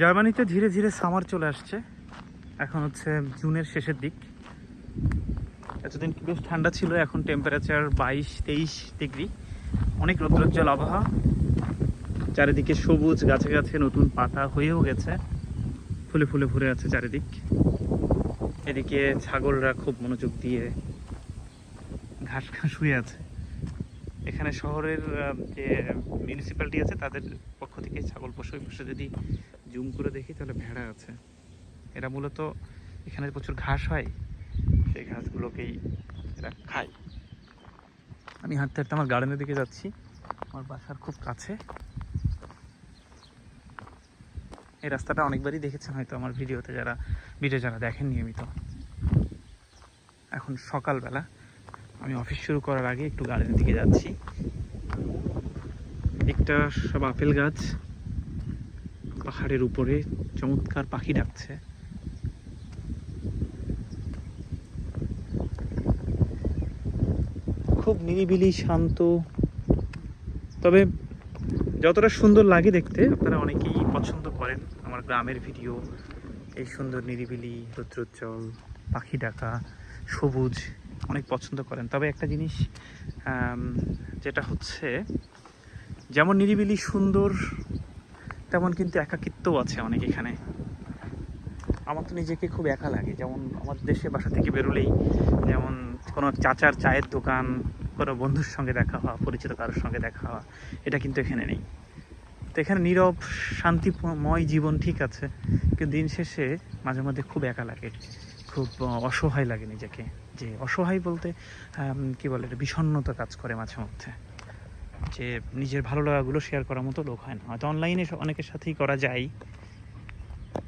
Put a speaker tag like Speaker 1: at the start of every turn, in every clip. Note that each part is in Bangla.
Speaker 1: জার্মানিতে ধীরে ধীরে সামার চলে আসছে। এখন হচ্ছে জুনের শেষের দিক। এতদিন বেশ ঠান্ডা ছিল, এখন টেম্পারেচার বাইশ, তেইশ ডিগ্রি। অনেক রৌদ্রোজ্জ্বল আবহাওয়া। চারিদিকে সবুজ গাছে গাছে নতুন পাতা হয়েও গেছে। ফুলে ফুলে ভরে আছে চারিদিক। এদিকে ছাগলরা খুব মনোযোগ দিয়ে ঘাস ঘাস হয়ে আছে। এখানে শহরের যে মিউনিসিপ্যালিটি আছে, তাদের পক্ষ থেকে ছাগল পশু পশু যদি জুম করে দেখি, তাহলে ভেড়া আছে। এরা মূলত এখানে প্রচুর ঘাস হয়, সেই ঘাসগুলোকেই এরা খায়। আমি হাঁটতে হাঁটতে আমার গার্ডেনের দিকে যাচ্ছি, আমার বাসার খুব কাছে। এই রাস্তাটা অনেকবারই দেখেছেন হয়তো আমার ভিডিওতে যারা, ভিডিও যারা দেখেন নিয়মিত। এখন সকালবেলা, আমি অফিস শুরু করার আগে একটু গার্ডেনের দিকে যাচ্ছি। একটা সব আপেল গাছ পাহাড়ের উপরে চমৎকার পাখি ডাকছে। খুব নিরিবিলি, শান্ত। তবে যতটা সুন্দর লাগে দেখতে, আপনারা অনেকেই পছন্দ করেন আমার গ্রামের ভিডিও। এই সুন্দর, নিরিবিলি, রৌদ্রোজ্জ্বল, পাখি ডাকা, সবুজ, অনেক পছন্দ করেন। তবে একটা জিনিস যেটা হচ্ছে, যেমন নিরিবিলি, সুন্দর তেমন কিন্তু একাকিত্বও আছে অনেক এখানে। আমার তো নিজেকে খুব একা লাগে। যেমন আমার দেশে বাসা থেকে বেরোলেই যেমন কোনো চাচার চায়ের দোকান, কোনো বন্ধুর সঙ্গে দেখা হওয়া, পরিচিত কারোর সঙ্গে দেখা হওয়া, এটা কিন্তু এখানে নেই। তো এখানে নীরব, শান্তিময় জীবন ঠিক আছে, কিন্তু দিন শেষে মাঝে মধ্যে খুব একা লাগে। খুব অসহায় লাগে নিজেকে। যে অসহায় বলতে কি বলে, এটা বিষণ্ণতা কাজ করে মাঝে মধ্যে। যে নিজের ভালো লাগাগুলো শেয়ার করার মতো লোক হয় না। হয়তো অনলাইনে অনেকের সাথেই করা যায়,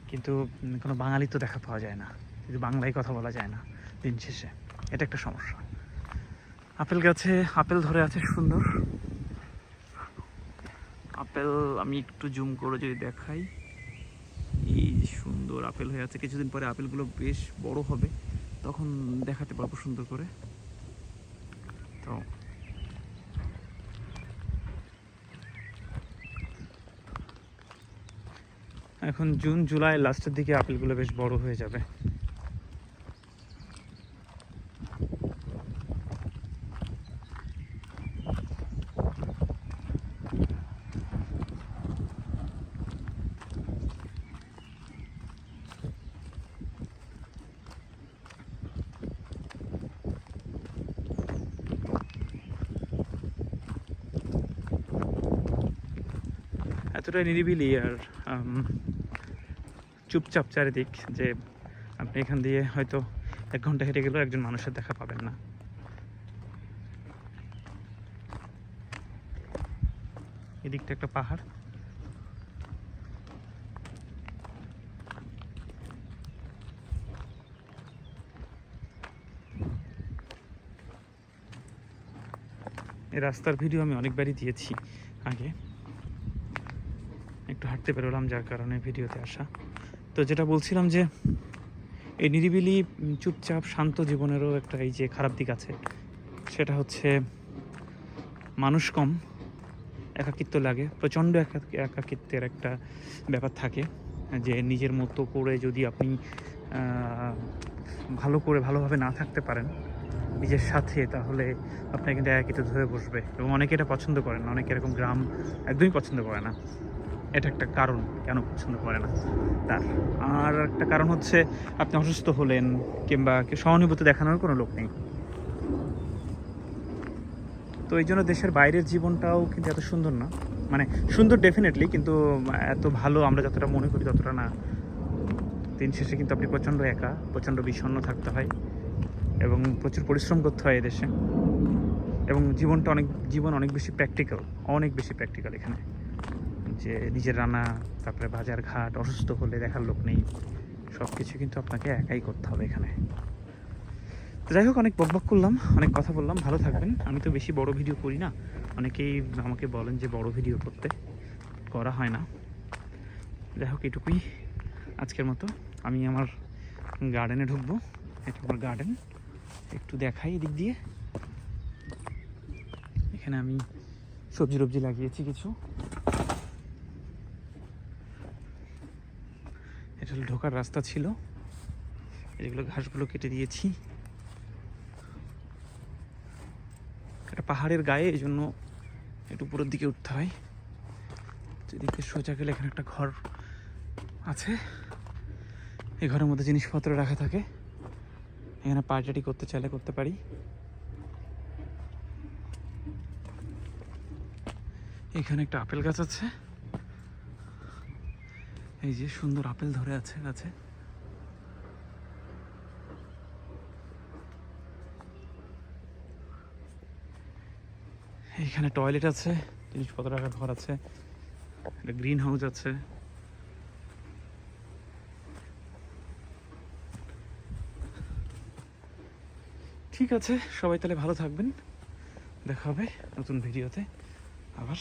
Speaker 1: কিন্তু কোনো বাঙালি তো দেখা পাওয়া যায় না। কিন্তু বাংলায় কথা বলা যায় না দিন শেষে। এটা একটা সমস্যা। আপেল গাছে, আপেল ধরে আছে সুন্দর। আপেল আমি একটু জুম করে যদি দেখাই। এই সুন্দর আপেল হয়ে আছে। কিছুদিন পরে আপেলগুলো বেশ বড় হবে। তখন দেখাতে পারব সুন্দর করে। তো এখন জুন জুলাই লাস্টের দিকে আপেলগুলো বেশ বড় হয়ে যাবে। এতটাই নিরিবিলি আর চুপচাপ চারিদিক যে আপনি এখান দিয়ে হয়তো এক ঘণ্টা হেঁটে গেলেও একজন মানুষের দেখা পাবেন না। এদিকটা একটা পাহাড়। এই রাস্তার ভিডিও আমি অনেকবারই দিয়েছি আগে। একটু হাঁটতে বেরোলাম, যার কারণে ভিডিওতে আসা। তো যেটা বলছিলাম যে, এই নিরিবিলি চুপচাপ, শান্ত জীবনেরও একটা এই যে খারাপ দিক আছে, সেটা হচ্ছে মানুষ কম, একাকিত্ব লাগে, প্রচণ্ড একা- একাকিত্বের একটা ব্যাপার থাকে, যে নিজের মতো করে যদি আপনি ভালো করে ভালোভাবে না থাকতে পারেন, নিজের সাথে, তাহলে আপনার কিন্তু একাকিত্ব ধরে বসবে। এবং অনেকে এটা পছন্দ করেন অনেকে এরকম গ্রাম একদমই পছন্দ করে না। এটা একটা কারণ কেন পছন্দ করে না তার। আর একটা কারণ হচ্ছে, আপনি অসুস্থ হলেন কিংবা কেউ সহানুভূতি দেখানোর কোনো লোক নেই। তো এই জন্য দেশের বাইরের জীবনটাও কিন্তু এত সুন্দর না। মানে সুন্দর ডেফিনেটলি কিন্তু এত ভালো আমরা যতটা মনে করি ততটা না। দিন শেষে কিন্তু আপনি প্রচণ্ড একা, প্রচণ্ড বিষণ্ণ থাকতে হয় এবং প্রচুর পরিশ্রম করতে হয় এদেশে। এবং জীবনটা অনেক, জীবন অনেক বেশি প্র্যাকটিক্যাল অনেক বেশি প্র্যাকটিক্যাল এখানে। যে নিজের রান্না, তারপরে বাজার ঘাট, অসুস্থ হলে দেখার লোক নেই সব কিছু কিন্তু আপনাকে একাই করতে হবে এখানে। তো যাই হোক, অনেক বকবক করলাম, অনেক কথা বললাম, ভালো থাকবেন। আমি তো বেশি বড় ভিডিও করি না, অনেকেই আমাকে বলেন যে বড় ভিডিও করতে, করা হয় না। যাই হোক, এটুকুই আজকের মতো। আমি আমার গার্ডেনে ঢুকবো, এটা আমার গার্ডেন, একটু দেখাই এদিক দিয়ে। এখানে আমি সবজি টবজি লাগিয়েছি কিছু। হলো ঢোকার রাস্তা ছিল। এগুলো ঘাসগুলো কেটে দিয়েছি। একটা পাহাড়ের গায়ে এই জন্য একটু উপরের দিকে উঠতে হয়। যেদিকে সোজা গেলে এখানে একটা ঘর আছে। এই ঘরের মধ্যে জিনিসপত্র রাখা থাকে। এখানে পার্টি করতে চাইলে করতে পারি। এখানে একটা আপেল গাছ আছে। এই যে সুন্দর আপেল ধরে আছে গাছে এইখানে টয়লেট আছে, জিনিসপত্র রাখার ঘর আছে, একটা গ্রিন হাউস আছে। ঠিক আছে, সবাই তাহলে ভালো থাকবেন। দেখা হবে নতুন ভিডিওতে। আবার।